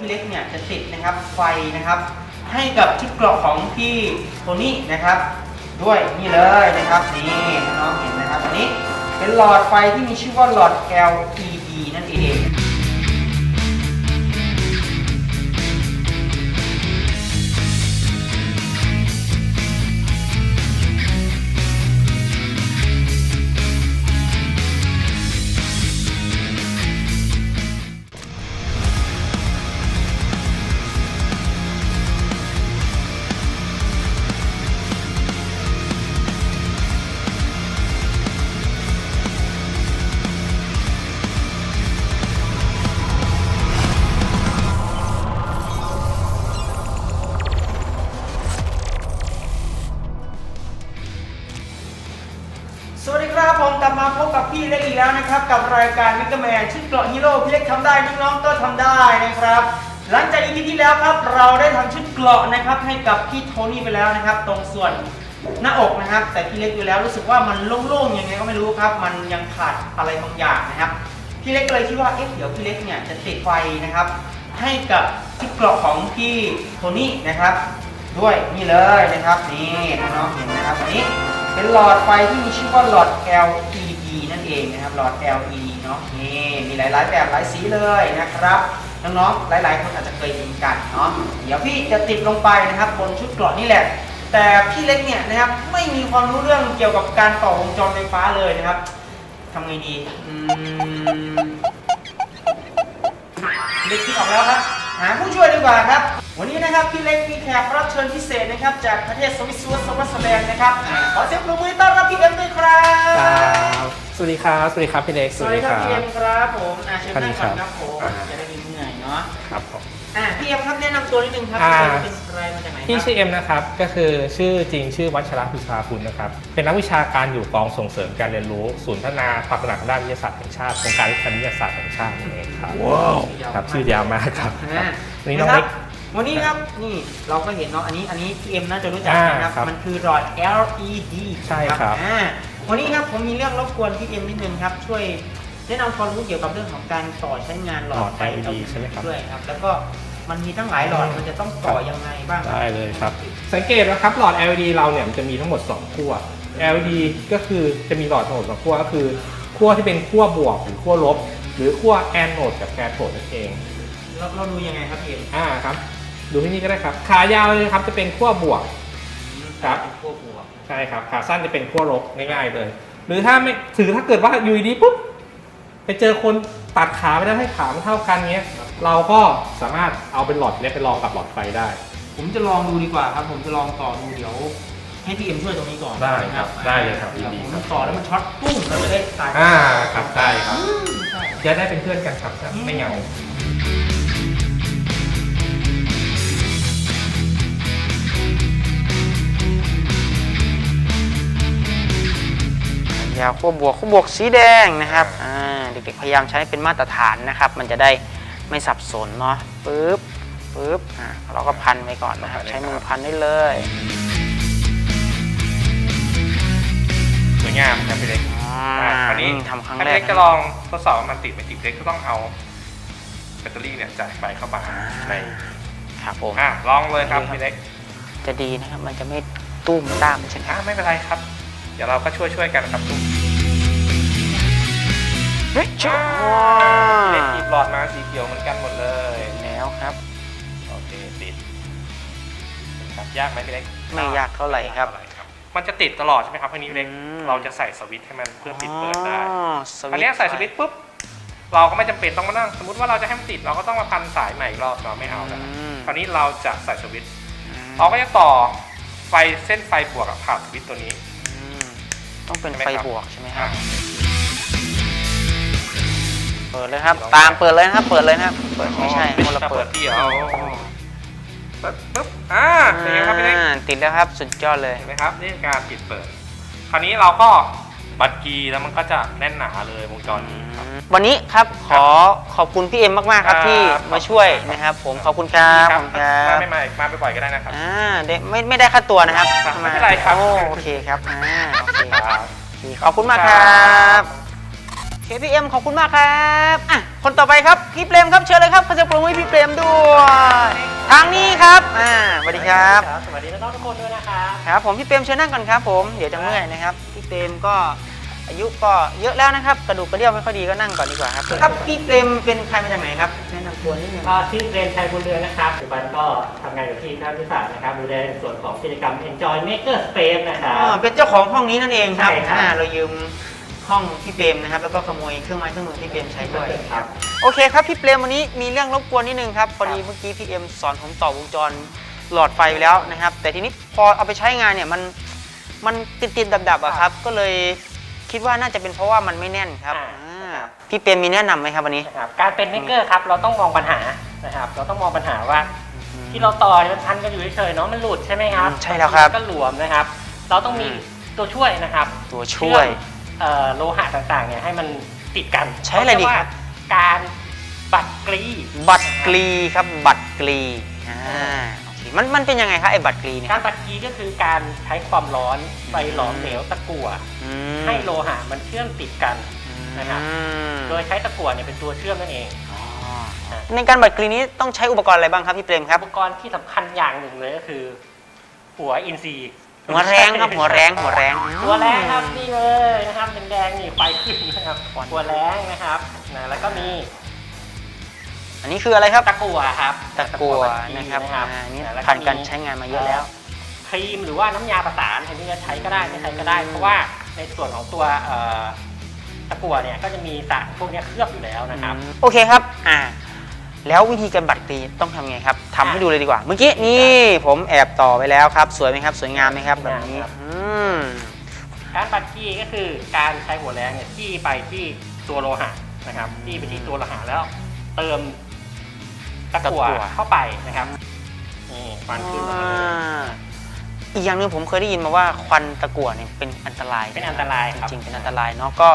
พี่เล็กเนี่ยจะติดนะครับไฟนะครับ ให้กับชุดเกราะของพี่โทนี่นะครับ ด้วยนี่เลยนะครับนี่น้องเห็นนะครับอันนี้เป็นหลอดไฟที่มีชื่อว่าหลอด LED นั่นเอง กับรายการมิกแมนชุดเกราะฮีโร่พี่เล็กทำได้น้องๆก็ทำได้นะครับ หลังจากอีพีที่แล้วครับเราได้ทำชุดเกราะนะครับให้กับพี่โทนี่ไปแล้วนะครับ ตรงส่วนหน้าอกนะครับ แต่พี่เล็กดูแล้วรู้สึกว่ามันโล่งๆยังไงก็ไม่รู้ครับ มันยังขาดอะไรบางอย่างนะครับพี่เล็กก็เลยคิดว่าเอ๊ะเดี๋ยวพี่เล็กเนี่ยจะติดไฟนะครับ ให้กับชุดเกราะของพี่โทนี่นะครับ ด้วยนี่เลยนะครับนี่น้องๆเห็นนะครับอันนี้เป็นหลอดไฟที่มีชื่อว่าหลอด LED นั่นเองนะครับหลอด LED เนาะนี่มีหลายๆแบบหลายสีเลยนะครับน้องๆหลาย ๆ คนอาจจะเคยเห็นกันเนาะเดี๋ยวพี่จะติดลงไปนะครับ บนชุดเกราะนี่แหละ แต่พี่เล็กเนี่ยนะครับไม่มีความรู้เรื่องเกี่ยวกับการต่อวงจรไฟฟ้าเลยนะครับทำไงดีเล็กคิดออกแล้วครับหาผู้ช่วยดีกว่าครับ วันนี้นะครับพี่เล็กมีแขกรับเชิญพิเศษนะครับ จากประเทศสวิตเซอร์แลนด์นะครับขอเสียงปรบมือต้อนรับพี่เอ็มด้วยครับ วัสดีครับ สวัสดีครับพี่เล็กสวัสดีครับพี่เอ็มครับผมอ่าเชิญนั่งก่อนครับผมอ่าจะได้ไม่เหนื่อยเนาะครับผมอ่าพี่เอ็มครับแนะนำตัวนิดนึงครับอ่าพี่เอ็มเป็นใครมาจากไหนพี่คชื่รับอเอ็มนะครับก็คือชื่อจริงชื่อวัชระพิชาคุณนะครับเป็นนักวิชาการอยู่กองส่งเสริมการเรียนรู้ ศูนย์พัฒนาความตระหนักด้านวิทยาศาสตร์แห่งชาติโครงการวิทยาศาสตร์แห่งชาตินั่นเองครับครับชื่อยาวมากครับอ่าวันนี้น้องะคเล็รับกวันนี้ครับนี่เราก็เห็นเนาะอันนี้อันนี้พี่เอ็มน่าจะรู้จักอ่านะครับครับ มันคือหลอด LED ใช่ครับอ่า วันนี้ครับผมมีเรื่องรบกวนพี่เอ็มนิดนึงครับ ช่วยแนะนำความรู้เกี่ยวกับเรื่องของการต่อใช้งานหลอหลดอดไฟ LED ใช่ไหมครับ ด้วยครับ แล้วก็มันมีตั้งหลายหลอดมันจะต้องต่อยังไงบ้างครับ ได้เลยครับ สังเกตนะครับหลอด LED เราเนี่ยมันจะมีทั้งหมด 2 ขั้ว LED ก็คือจะมีหลอดทั้งหมดสองขั้วก็คือขั้วที่เป็นขั้วบวกหรือขั้วลบ หรือขั้วแอนโนดกับแคโทดนั่นเองเราเราดูยังไงครับพี่เอ็มอ่าครับ ดูที่นี่ก็ได้ครับ ขายาวเลยครับจะเป็นขั้วบวก ครับ เป็นขั้วบวก ใช่ครับขาสั้นจะเป็นขั้วลบง่ายๆเลย หรือถ้าไม่ถือถ้าเกิดว่าอยู่ดีๆปุ๊บไปเจอคนตัดขาไม่ได้ให้ขามันเท่ากันเงี้ยเราก็สามารถเอาเป็นหลอดเนี้ยไปลองกับหลอดไฟได้ ผมจะลองดูดีกว่าครับ ผมจะลองต่อดูเดี๋ยว ให้พี่เอ็มช่วยตรงนี้ก่อนได้นะครับได้เลยครับยินดีผมครับต่อแล้วมันช็อตปุ้งเราจะได้ตายอ่าครับได้ครับอืมใช่จะได้เป็นเพื่อนกันครับไม่เหงา ยาวขั้วบวกขั้วบวกสีแดงนะครับอ่าเด็กๆพยายามใช้เป็นมาตรฐานนะครับ มันจะได้ไม่สับสนเนาะปึ๊บปึ๊บอ่าเราก็พันไปก่อนนะครับ ใช้มือพันได้เลยสวยงามครับพี่เล็กอ่าอ่าคราวนี้ทำครั้งถ้าแรเล็กกจะลองทดสอบว่ามันติดไม่ติดเล็กก็ต้องเอาแบตเตอรี่เนี่ยจ่ายไฟเข้ามาในครับผมอะลองเลยครับพี่เล็ก จะดีนะครับ มันจะไม่ตุ้มตามใช่ไหมอะไม่เป็นไรครับ เดี๋ยวเราก็ช่วยช่วยๆกันครับทุก เฮ้ยจ้าเล็กหยิบหลอดมาสีเขียวเหมือนกันหมดเลยแล้วครับ โอเคติดครับยากไหมพี่เล็กไม่ยากเท่าไหร่ครับเท่าไหร่ครับมันจะติดตลอดใช่ไหมครับอันนี้พี่เล็กอืมเราจะใส่สวิตช์ให้มันเพื่อปิดเปิดได้อ๋อสอันเนี้ยใส่สวิตช์ปุ๊บเราก็ไม่จำเป็นต้องมานั่งสมมติว่าเราจะให้มันติดเราก็ต้องมาพันสายใหม่อีกรอบเราไม่เอาแล้วนะมคราวนี้เราจะใส่สวิตช์อืมเราก็จะต่อไฟเส้นไฟบวกกับผ่านสวิตช์ตัวนี้อืมต้องเป็นใช่ไหมไฟครับบวกใช่ไหมครัอะบ เปิดเลยครับ ตามเปิดเลยนะครับ เปิดเลยนะครับ เปิดไม่ใช่คนละถ้าเปิเปิดดที่เอาปึ๊บปึ๊บอ่าเป็นไงครับพี่เล็กอ่าติดแล้วครับ สุดยอดเลยเห็นไหมครับ นี่คือการปิดเปิด คราวนี้เราก็บัตรกีแล้วมันก็จะแน่นหนาเลยวงจรนี้ครับ วันนี้ครับขอขอบคุณพี่เอ็มมากๆครับครับที่มาช่วยนะครับ ผมขอบคุณครับขอบคุณครัมาบไม่มามาบ่อยๆก็ได้นะครับอ่าเดไม่ไม่ได้ค่าตัวนะครับครับไม่เป็นไรครับโอ้โอเคครับอ่าโอเคครับขอบคุณมากครับ พี่เอ็มขอบคุณมากครับอะคนต่อไปครับพี่เปรมครับเชิญเลยครับขอเสียงปรบมือให้พี่เปรมด้วยทางนี้ครับอ่าสวัสดีครับ สวัสดีน้องๆทุกคนด้วยนะครับครับผมพี่เปรมเชิญนั่งก่อนครับผมเดี๋ยวจะเมื่อยนะครับพี่เปรมก็อายุก็เยอะแล้วนะครับกระดูกกระเดี่ยวไม่ค่อยดีก็นั่งก่อนดีกว่าครับครับพี่เปรมเป็นใครมาจากไหนครับแนะนำตัวนิดนึงก็ชื่อเรนชัยบุญเรือนนะครับปัจจุบันก็ทำงานอยู่ที่ท่าวิศาสตร์นะครับดูแลในส่วนของกิจกรรม Enjoy Maker Space นะครัอ๋อบเป็นเจ้าของห้องนี้นั่นเองครับใช่ครับอ่าเรายืม ห้องพี่เปรมนะครับแล้วก็ขโมยเครื่องไม้เครื่องมือพี่เปรมใช้ด้วยครับโอเคครับพี่เปรมวันนี้มีเรื่องรบกวนนิดนึงครับพอดีเมื่อกี้พี่เอ็มสอนผมต่อวงจรหลอดไฟไปแล้วนะครับ แต่ทีนี้พอเอาไปใช้งานเนี่ยมันมันติดติดดับดับๆอะครับ ก็เลยคิดว่าน่าจะเป็นเพราะว่ามันไม่แน่นครับอ่า อ่าพี่เปรมมีแนะนำไหมครับวันนี้ นะครับการเป็น Maker ครับเราต้องมองปัญหานะครับ เราต้องมองปัญหาว่า ที่เราต่อเนี่ยมันพันกันอยู่เฉยๆเนาะมันหลุดใช่ไหมครับอืมใช่แล้วครับ มันก็หลวมนะครับ เราต้องมีอืมตัวช่วยนะครับตัวช่วย เชื่อม เอ่อโลหะต่างๆเนี่ยให้มันติดกันใช้อะไรดีครับเยกว่าการบัดกรีบัตรกรีครับบัตรกรีอ่าโอเคมันมันเป็นยังไงครับไอ้บัตรกรีเนี่ยการบัดกรีก็คือการใช้ความร้อนไปหลอมเหลวตะกั่วอืมให้โลหะมันเชื่อมติดกัน นะครับ อืมโดยใช้ตะกั่วเนี่ยเป็นตัวเชื่อมนั่นเอง อ๋อในการบัตรกรีนี้ต้องใช้อุปกรณ์อะไรบ้างครับพี่เปรมครับ อุปกรณ์ที่สำคัญอย่างหนึ่งเลยก็คือ หัวอินทรีย์ หัวแรงครับหัวแรงหัวแรง หัวแรงครับนี่เลยนะครับแดงๆนี่ไฟขึ้นนะครับควันหัวแรงนะครับนะแล้วก็มี อันนี้คืออะไรครับตะกั่วครับตะกั่วบัดนะครับนะครับอ่านี่ะแล้วผ่านการใช้งานมาเยอะแล้ว ครีมหรือว่าน้ำยาประสานอันนี้จะใช้ก็ได้ไม่ใช้ก็ได้ เพราะว่าในส่วนของตัวเอ่อตะกั่วเนี่ยก็จะมีสารพวกเนี้ยเคลือบอยู่แล้วนะครับ โอเคครับอ่า แล้ววิธีการบัตรกรีต้องทำไงครับทำให้ดูเลยดีกว่า เมื่อกี้นี่ผมแอบต่อไปแล้วครับ สวยไหมครับ สวยงามไหมครับแบบนี้ครับอืมการบัดกี้ก็คือการใช้หัวแรงเนี่ยจี้ไปที่ตัวโลหะนะครับจี้ไปที่ตัวโลหะแล้ว เติมตะกั่วตะกั่วเข้าไปนะครับนี่ควันขึ้นมาเลยอ่าอีกอย่างหนึ่งผมเคยได้ยินมาว่าควันตะกั่วเนี่ยเป็นอันตราย เป็นอันตรายครับจริงๆเป็นอันตรายเนาะก็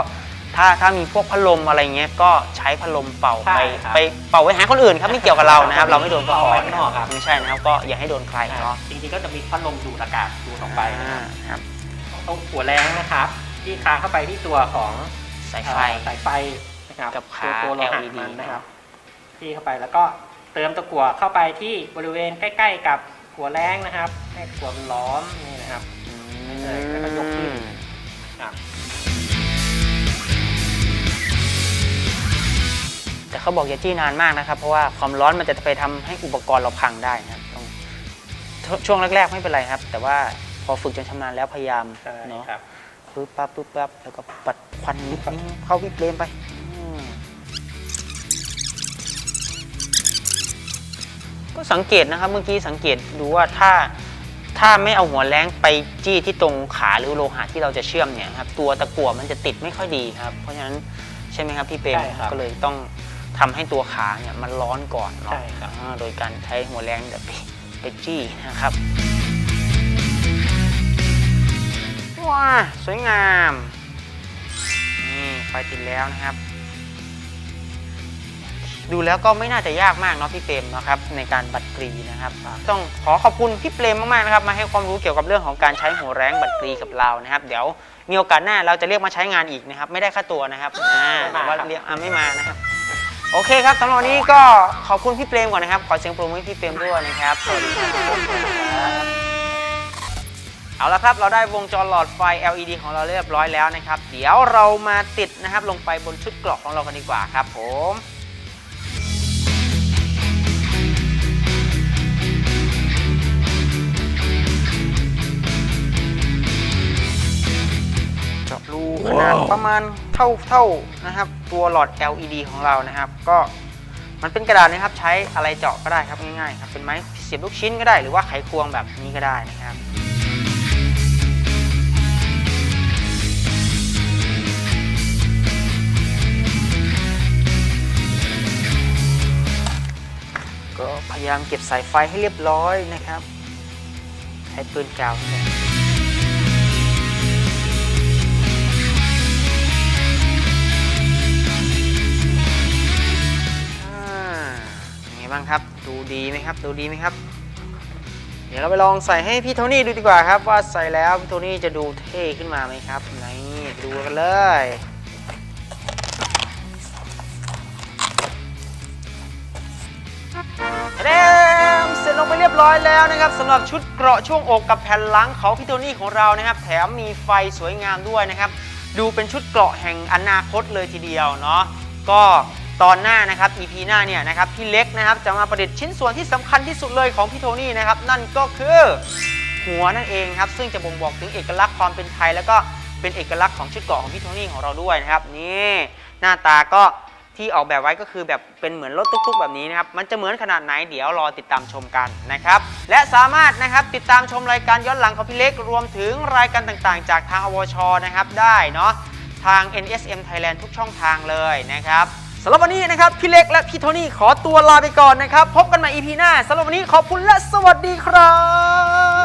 ถ้าถ้ามีพวกพัดลมอะไรเงี้ยก็ใช้พัดลมเป่าใช่ไปครับไปเป่าไว้หาคนอื่นครับไม่เกี่ยวกับเรานะครับ เราไม่โดนก็พอเป่าไว้ข้างนอกครับ ไม่ใช่นะครับก็อย่าให้โดนใครเนาะจริงๆก็จะมีพัดลมดูดอากาศดูดออกไปนะคอ่ารับครับตรงหัวแรงนะครับ ที่ค้างเข้าไปที่ตัวของสายไฟ เอ่อสายไฟนะครับกับขาตัวตัวโลหะ LED มันนะครับ ที่เข้าไปแล้วก็เติมตะกั่วเข้าไปที่บริเวณใกล้ ๆ กับหัวแรงนะครับให้ตะกั่วมันล้อมนี่นะครับแล้วก็ยก แต่เขาบอกอย่าจี้นานมากนะครับ เพราะว่าความร้อนมันจะไปทำให้อุปกรณ์เราพังได้นะครับต้องช่วงแรก ๆ ไม่เป็นไรครับ แต่ว่าพอฝึกจนชำนาญแล้วพยายามใช่เนาะครับปึ๊บปั๊บปึ๊บปั๊บแล้วก็ปัดควันนิดนึงเข้าพี่เปรมไปอืมก็สังเกตนะครับเมื่อกี้สังเกตดูว่าถ้าถ้าไม่เอาหัวแรงไปจี้ที่ตรงขาหรือโลหะที่เราจะเชื่อมเนี่ยครับตัวตะกั่วมันจะติดไม่ค่อยดีครับ เพราะฉะนั้นใช่ไหมครับพี่เปรมใช่ครับก็เลยต้อง ทำให้ตัวขาเนี่ยมันร้อนก่อนเนาะใช่ครับอ่าโดยการใช้หัวแรงแบบไปไปจี้นะครับว้าสวยงาม นี่ไฟติดแล้วนะครับ ดูแล้วก็ไม่น่าจะยากมากเนาะพี่เปรมนะครับ ในการบัตรกรีนะครับ ต้องขอขอบคุณพี่เปรมมากๆนะครับ มาให้ความรู้เกี่ยวกับเรื่องของการใช้หัวแรงบัตรกรีกับเรานะครับ เดี๋ยวมีโอกาสหน้าเราจะเรียกมาใช้งานอีกนะครับ ไม่ได้ค่าตัวนะครับอ่าไม่แต่มาว่าครับเรียกอ่าไม่มานะครับ โอเคครับสำหรับวันนี้ก็ขอบคุณพี่เปรมก่อนนะครับ ขอเสียงปรบมือให้พี่เปรมด้วยนะครับสวัสดีครับเอาละครับ เราได้วงจรหลอดไฟ LED ของเราเรียบร้อยแล้วนะครับ เดี๋ยวเรามาติดนะครับลงไปบนชุดกรอกของเรากันดีกว่าครับผม เจาะรูขนาดประมาณเท่าเท่านะครับ ตัวหลอด LED ของเรานะครับ ก็มันเป็นกระดาษนะครับ ใช้อะไรเจาะก็ได้ครับง่ายๆครับเป็นไม้เสียบลูกชิ้นก็ได้หรือว่าไขควงแบบนี้ก็ได้นะครับก็พยายามเก็บสายไฟให้เรียบร้อยนะครับ ใช้ปืนกาว บ้างครับ ดูดีไหมครับ ดูดีไหมครับ เดี๋ยวเราไปลองใส่ให้พี่โทนี่ดูดีกว่าครับ ว่าใส่แล้วพี่โทนี่จะดูเท่ขึ้นมาไหมครับไหนดูกันเลยเด้เสร็จลงไปเรียบร้อยแล้วนะครับสำหรับชุดเกราะช่วงอกกับแผ่นหลังเขาพี่โทนี่ของเรานะครับ แถมมีไฟสวยงามด้วยนะครับ ดูเป็นชุดเกราะแห่งอนาคตเลยทีเดียวเนาะก็ ตอนหน้านะครับ EP หน้าเนี่ยนะครับพี่เล็กนะครับจะมาประดิษฐ์ชิ้นส่วนที่สำคัญที่สุดเลยของพี่โทนี่นะครับนั่นก็คือหัวนั่นเองครับซึ่งจะบ่งบอกถึงเอกลักษณ์ความเป็นไทย แล้วก็เป็นเอกลักษณ์ของชุดเกราะของพี่โทนี่ของเราด้วยนะครับนี่หน้าตาก็ที่ออกแบบไว้ก็คือแบบเป็นเหมือนรถตุ๊กๆ แบบนี้นะครับ มันจะเหมือนขนาดไหนเดี๋ยวรอติดตามชมกันนะครับ และสามารถนะครับติดตามชมรายการย้อนหลังของพี่เล็ก รวมถึงรายการต่างๆ จากทางอวชนะครับได้เนาะทาง NSM Thailand ทุกช่องทางเลยนะครับ สำหรับวันนี้นะครับ พี่เล็กและพี่โทนี่ขอตัวลาไปก่อนนะครับ พบกันใหม่ EP หน้าสำหรับวันนี้ขอบคุณและสวัสดีครับ